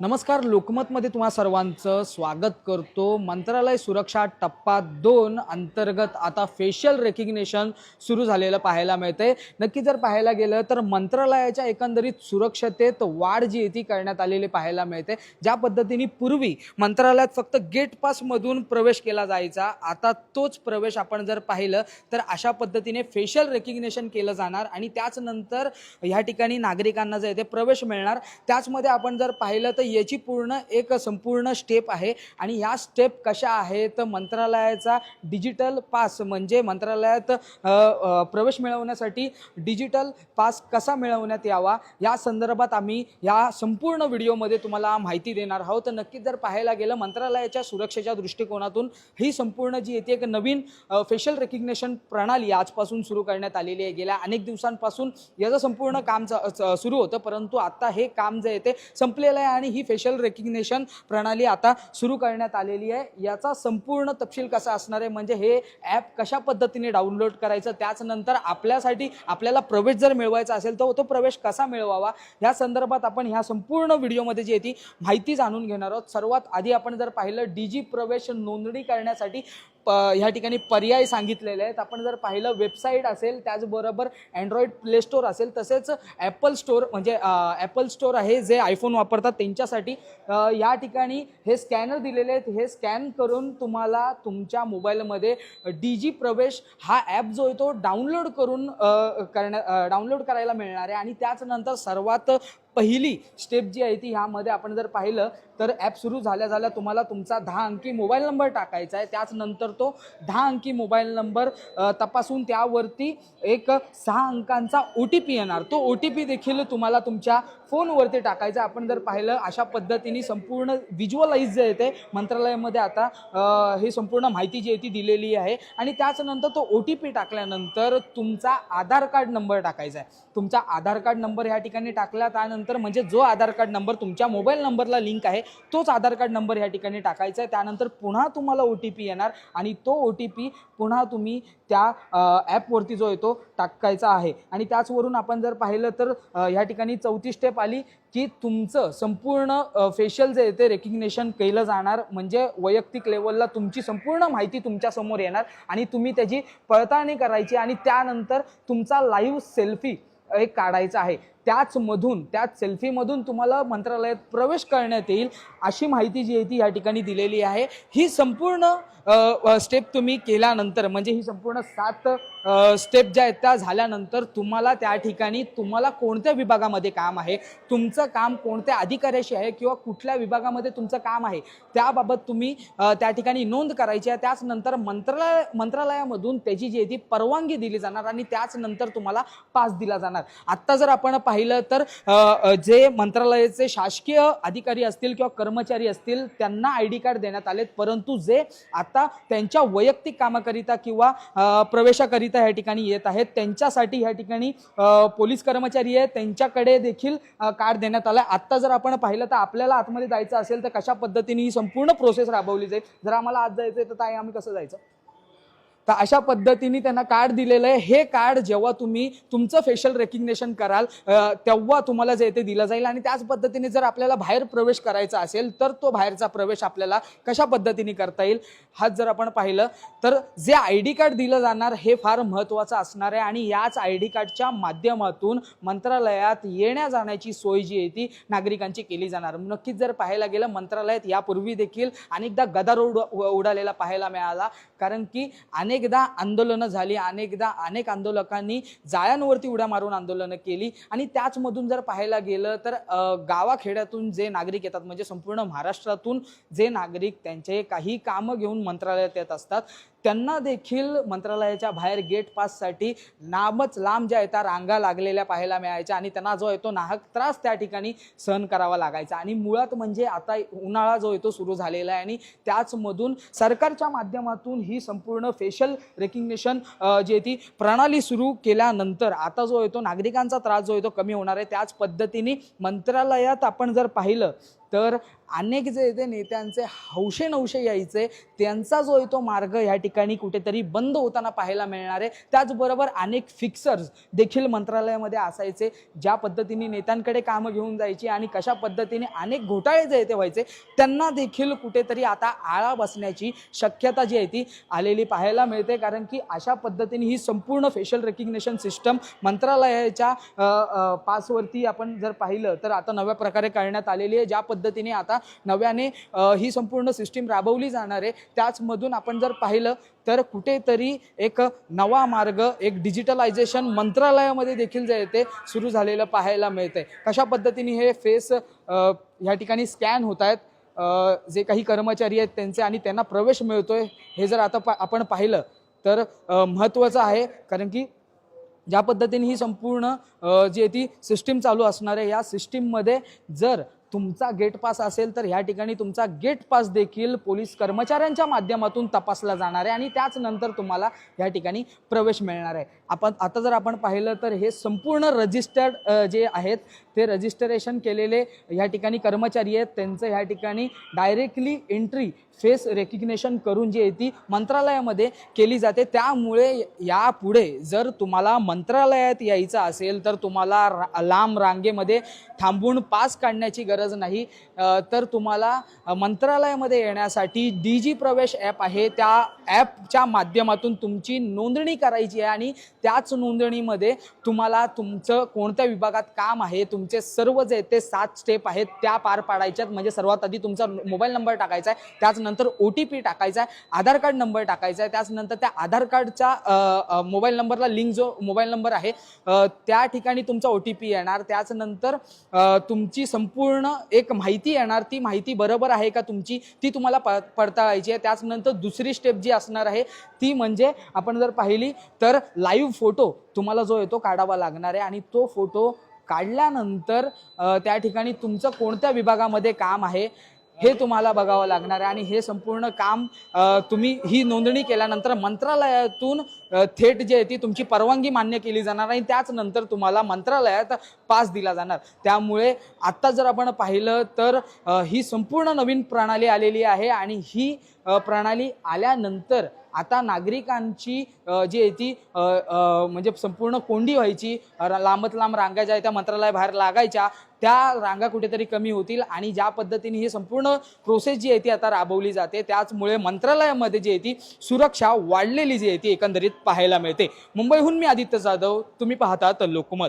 नमस्कार लोकमतमध्ये तुम्हा सर्वांचं स्वागत करतो. मंत्रालय सुरक्षा टप्पा दोन अंतर्गत आता फेशियल रेकग्नेशन सुरू झालेलं पाहायला मिळते नक्की जर पाहायला गेलं तर मंत्रालयाच्या एकंदरीत सुरक्षतेत वाढ जी आहे ती करण्यात आलेली पाहायला मिळते. ज्या पद्धतीने पूर्वी मंत्रालयात फक्त गेट पासमधून प्रवेश केला जायचा आता तोच प्रवेश आपण जर पाहिलं तर अशा पद्धतीने फेशियल रेकग्नेशन केलं जाणार आणि त्याचनंतर ह्या ठिकाणी नागरिकांना जे आहे ते प्रवेश मिळणार. त्याचमध्ये आपण जर पाहिलं तर याची पूर्ण एक संपूर्ण स्टेप आहे. आणि ह्या स्टेप कशा आहेत? मंत्रालयाचा डिजिटल पास म्हणजे मंत्रालयात प्रवेश मिळवण्यासाठी डिजिटल पास कसा मिळवण्यात यावा? या संदर्भात आम्ही या संपूर्ण व्हिडिओमध्ये तुम्हाला माहिती देणार आहोत. तर नक्कीच जर पाहायला गेलं मंत्रालयाच्या सुरक्षेच्या दृष्टिकोनातून ही संपूर्ण जी येते एक नवीन फेशियल रेकग्नेशन प्रणाली आजपासून सुरू करण्यात आलेली आहे. गेल्या अनेक दिवसांपासून याचं संपूर्ण काम सुरू होतं. परंतु आत्ता हे काम जे आहे ते संपलेलं आहे आणि ही फेशियल रेकग्नेशन प्रणाली आता सुरू करण्यात आलेली आहे. याचा संपूर्ण तपशील कसा असणार आहे? म्हणजे हे ॲप कशा पद्धतीने डाउनलोड करायचं? त्याचनंतर आपल्यासाठी आपल्याला प्रवेश जर मिळवायचा असेल तर तो प्रवेश कसा मिळवावा? ह्या संदर्भात आपण ह्या संपूर्ण व्हिडिओमध्ये जी आहे ती माहिती जाणून घेणार आहोत. सर्वात आधी आपण जर पाहिलं डी जी प्रवेश नोंदणी करण्यासाठी प ह्या ठिकाणी पर्याय सांगितलेले आहेत. आपण जर पाहिलं वेबसाईट असेल त्याचबरोबर अँड्रॉइड प्ले स्टोअर असेल तसेच ॲपल स्टोअर म्हणजे ॲपल स्टोअर आहे जे आयफोन वापरतात त्यांच्यासाठी. या ठिकाणी हे स्कॅनर दिलेले आहेत. हे स्कॅन करून तुम्हाला तुमच्या मोबाईलमध्ये डी जी प्रवेश हा ॲप जो आहे तो डाउनलोड करून करण्या डाउनलोड करायला मिळणार आहे. आणि त्याचनंतर सर्वात पहिली स्टेप जी आहे ती ह्यामध्ये आपण जर पाहिलं तर ॲप सुरू झाल्या झाल्या तुम्हाला तुमचा दहा अंकी मोबाईल नंबर टाकायचा आहे. त्याचनंतर तो दहा अंकी मोबाईल नंबर तपासून त्यावरती एक सहा अंकांचा ओ टी पी येणार. तो ओ टी पी देखील तुम्हाला तुमच्या फोनवरती टाकायचा आपण जर पाहिलं अशा पद्धतीने संपूर्ण व्हिज्युअलाइज जे येते मंत्रालयामध्ये आता हे संपूर्ण माहिती जी आहे ती दिलेली आहे. आणि त्याचनंतर तो ओ टी पी टाकल्यानंतर तुमचा आधार कार्ड नंबर टाकायचा आहे. तुमचा आधार कार्ड नंबर ह्या ठिकाणी टाकला त्यानंतर म्हणजे जो आधार कार्ड नंबर तुमच्या मोबाईल नंबरला लिंक आहे तोच आधार कार्ड नंबर ह्या ठिकाणी टाकायचा आहे. त्यानंतर पुन्हा तुम्हाला ओ टी पी येणार आणि तो ओ टी पी पुन्हा तुम्ही त्या ॲपवरती जो येतो टाकायचा आहे. आणि त्याचवरून आपण जर पाहिलं तर ह्या ठिकाणी चौथी स्टेप आली की तुमचं संपूर्ण फेशियल जे येते रेकग्नेशन केलं जाणार. म्हणजे वैयक्तिक लेवलला तुमची संपूर्ण माहिती तुमच्यासमोर येणार आणि तुम्ही त्याची पडताळणी करायची आणि त्यानंतर तुमचा लाईव्ह सेल्फी एक काढायचा आहे. त्याचमधून त्याच सेल्फीमधून तुम्हाला मंत्रालयात प्रवेश करण्यात येईल अशी माहिती जी आहे ती या ठिकाणी दिलेली आहे. ही संपूर्ण स्टेप तुम्ही केल्यानंतर म्हणजे ही संपूर्ण सात स्टेप ज्या आहेत त्या झाल्यानंतर तुम्हाला त्या ठिकाणी तुम्हाला कोणत्या विभागामध्ये काम आहे तुमचं काम कोणत्या अधिकाऱ्याशी आहे किंवा कुठल्या विभागामध्ये तुमचं काम आहे त्याबाबत तुम्ही त्या ठिकाणी नोंद करायची आहे. त्याचनंतर मंत्रालय मंत्रालयामधून त्याची जी आहे ती परवानगी दिली जाणार आणि त्याचनंतर तुम्हाला पास दिला जाणार. आत्ता जर आपण पाहिलं तर जे मंत्रालयाचे शासकीय अधिकारी असतील किंवा कर्मचारी असतील त्यांना आय डी कार्ड देण्यात आलेत. परंतु जे आता त्यांच्या वैयक्तिक कामाकरिता किंवा प्रवेशाकरिता या ठिकाणी येत आहेत त्यांच्यासाठी या ठिकाणी पोलीस कर्मचारी आहेत. त्यांच्याकडे देखील कार्ड देण्यात आलं आत्ता जर आपण पाहिलं तर आपल्याला आतमध्ये जायचं असेल तर कशा पद्धतीने ही संपूर्ण प्रोसेस राबवली जाईल? जर आम्हाला आज जायचं आहे तर ताई आम्ही कसं जायचं? तर अशा पद्धतीने त्यांना कार्ड दिलेलं आहे. हे कार्ड जेव्हा तुम्ही तुमचं फेशियल रेकग्नेशन कराल तेव्हा तुम्हाला जे ते दिलं जाईल. आणि त्याच पद्धतीने जर आपल्याला बाहेर प्रवेश करायचा असेल तर तो बाहेरचा प्रवेश आपल्याला कशा पद्धतीने करता येईल हाच जर आपण पाहिलं तर जे आय डी कार्ड दिलं जाणार हे फार महत्त्वाचं असणार आहे. आणि याच आय डी कार्डच्या माध्यमातून मंत्रालयात येण्या जाण्याची सोय जी आहे ती नागरिकांची केली जाणार. नक्कीच जर पाहायला गेलं मंत्रालयात यापूर्वी देखील अनेकदा गदार उड उडालेला पाहायला मिळाला. कारण की अनेक अनेकदा आंदोलनं झाली अनेकदा अनेक आंदोलकांनी जाळ्यांवरती उड्या मारून आंदोलनं केली. आणि त्याचमधून जर पाहायला गेलं तर गावाखेड्यातून जे नागरिक येतात म्हणजे संपूर्ण महाराष्ट्रातून जे नागरिक त्यांचे काही कामं घेऊन मंत्रालयात येत असतात त्यांना देखील मंत्रालयाच्या बाहेर गेट पाससाठी लांबच लांब ज्या येतात रांगा लागलेल्या पाहायला मिळायच्या आणि त्यांना जो आहे तो नाहक त्रास त्या ठिकाणी सहन करावा लागायचा. आणि मुळात म्हणजे आता उन्हाळा जो आहे तो सुरू झालेला आहे आणि त्याचमधून सरकारच्या माध्यमातून ही संपूर्ण फेशियल रेकग्नेशन जी आहे ती प्रणाली सुरू केल्यानंतर आता जो येतो नागरिकांचा त्रास जो येतो कमी होणार आहे. त्याच पद्धतीने मंत्रालयात आपण जर पाहिलं तर अनेक जे ते नेत्यांचे हौशे नवशे यायचे त्यांचा जो आहे तो मार्ग या ठिकाणी कुठेतरी बंद होताना पाहायला मिळणार आहे. त्याचबरोबर अनेक फिक्सर्स देखील मंत्रालयामध्ये असायचे ज्या पद्धतीने नेत्यांकडे कामं घेऊन जायची आणि कशा पद्धतीने अनेक घोटाळे जे आहे ते व्हायचे त्यांना देखील कुठेतरी आता आळा बसण्याची शक्यता जी आहे ती आलेली पाहायला मिळते. कारण की अशा पद्धतीने ही संपूर्ण फेशियल रेकग्नेशन सिस्टम मंत्रालयाच्या पासवरती आपण जर पाहिलं तर आता नव्या प्रकारे करण्यात आलेली आहे ज्या पद्धतीने आता नव्याने ही संपूर्ण सिस्टीम राबवली जाणार आहे. त्याचमधून आपण जर पाहिलं तर कुठेतरी एक नवा मार्ग एक डिजिटलायझेशन मंत्रालयामध्ये देखील जे आहे ते सुरू झालेलं पाहायला मिळतंय. कशा पद्धतीने हे फेस ह्या ठिकाणी स्कॅन होत आहेत जे काही कर्मचारी आहेत त्यांचे आणि त्यांना प्रवेश मिळतोय हे जर आता पा आपण पाहिलं तर महत्त्वाचं आहे. कारण की ज्या पद्धतीने ही संपूर्ण जी आहे ती सिस्टीम चालू असणार आहे या सिस्टीममध्ये जर तुमचा गेट पास असेल तर ह्या ठिकाणी तुमचा गेट पास देखील पोलीस कर्मचाऱ्यांच्या माध्यमातून तपासला जाणार आहे आणि त्याच नंतर तुम्हाला या ठिकाणी प्रवेश मिळणार आहे. आपण आता जर आपण पाहिलं तर हे संपूर्ण रजिस्टर्ड जे आहेत ते रजिस्टरेशन केलेले ह्या ठिकाणी कर्मचारी आहेत. त्यांचं ह्या ठिकाणी डायरेक्टली एंट्री फेस रेकग्नेशन करून जी आहे ती मंत्रालयामध्ये केली जाते. त्यामुळे यापुढे जर तुम्हाला मंत्रालयात यायचं असेल तर तुम्हाला रा लांब रांगेमध्ये थांबून पास काढण्याची गरज गरज नाही. तर तुम्हाला मंत्रालयामध्ये येण्यासाठी डी जी प्रवेश ॲप आहे. त्या ॲपच्या माध्यमातून तुमची नोंदणी करायची आहे आणि त्याच नोंदणीमध्ये तुम्हाला तुमचं कोणत्या विभागात काम आहे तुमचे सर्व जे ते सात स्टेप आहेत त्या पार पाडायच्यात म्हणजे सर्वात आधी तुमचा मोबाईल नंबर टाकायचा आहे. त्याचनंतर ओ टी पी टाकायचा आहे. आधार कार्ड नंबर टाकायचा आहे. त्याचनंतर त्या आधार कार्डच्या मोबाईल नंबरला लिंक जो मोबाईल नंबर आहे त्या ठिकाणी तुमचा ओ टी पी येणार. त्याचनंतर तुमची संपूर्ण एक माहिती येणार ती माहिती बरोबर आहे का तुमची? ती तुम्हाला प पडताळायची आहे. त्याचनंतर दुसरी स्टेप जी असणार आहे ती म्हणजे आपण जर पाहिली तर लाईव्ह फोटो तुम्हाला जो येतो काढावा लागणार आहे. आणि तो फोटो काढल्यानंतर त्या ठिकाणी तुमचं कोणत्या विभागामध्ये काम आहे हे तुम्हाला बघावं लागणार आहे. आणि हे संपूर्ण काम तुम्ही ही नोंदणी केल्यानंतर मंत्रालयातून थेट जी आहे ती तुमची परवानगी मान्य केली जाणार आणि त्याच नंतर तुम्हाला मंत्रालयात पास दिला जाणार. त्यामुळे आत्ता जर आपण पाहिलं तर ही संपूर्ण नवीन प्रणाली आलेली आहे आणि ही प्रणाली आल्यानंतर आता नागरिकांची जी आहे ती म्हणजे संपूर्ण कोंडी व्हायची लांबत लांब रांगा ज्या त्या मंत्रालयाबाहेर लागायच्या त्या रांगा कुठेतरी कमी होतील आणि ज्या पद्धतीने ही संपूर्ण प्रोसेस जी आहे ती आता राबवली जाते त्याचमुळे मंत्रालयामध्ये जी आहे ती सुरक्षा वाढलेली जी आहे ती एकंदरीत पाहायला मिळते. मुंबईहून मी आदित्य जाधव तुम्ही पाहतात लोकमत.